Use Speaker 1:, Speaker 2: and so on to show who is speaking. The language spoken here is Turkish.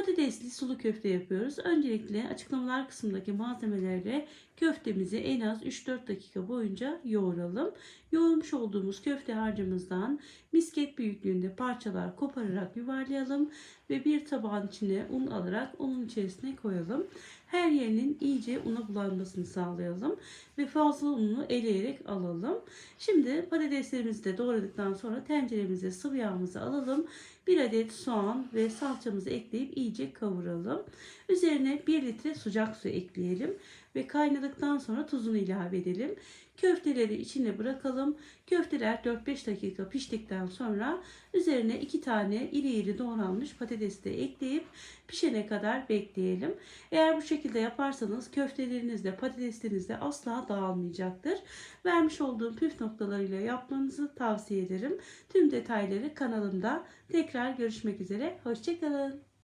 Speaker 1: Patatesli sulu köfte yapıyoruz. Öncelikle açıklamalar kısmındaki malzemelerle köftemizi en az 3-4 dakika boyunca yoğuralım. Yoğurmuş olduğumuz köfte harcımızdan misket büyüklüğünde parçalar kopararak yuvarlayalım ve bir tabağın içine un alarak unun içerisine koyalım. Her yerinin iyice una bulanmasını sağlayalım ve fazla ununu eleyerek alalım. Şimdi patateslerimizi de doğradıktan sonra tenceremize sıvı yağımızı alalım. Bir adet soğan ve salçamızı ekleyip iyice kavuralım. Üzerine 1 litre sıcak su ekleyelim ve kaynadıktan sonra tuzunu ilave edelim. Köfteleri içine bırakalım. Köfteler 4-5 dakika piştikten sonra üzerine 2 tane iri iri doğranmış patatesi de ekleyip pişene kadar bekleyelim. Eğer bu şekilde yaparsanız köfteleriniz de patatesleriniz de asla dağılmayacaktır. Vermiş olduğum püf noktalarıyla yapmanızı tavsiye ederim. Tüm detayları kanalımda tekrar görüşmek üzere. Hoşçakalın.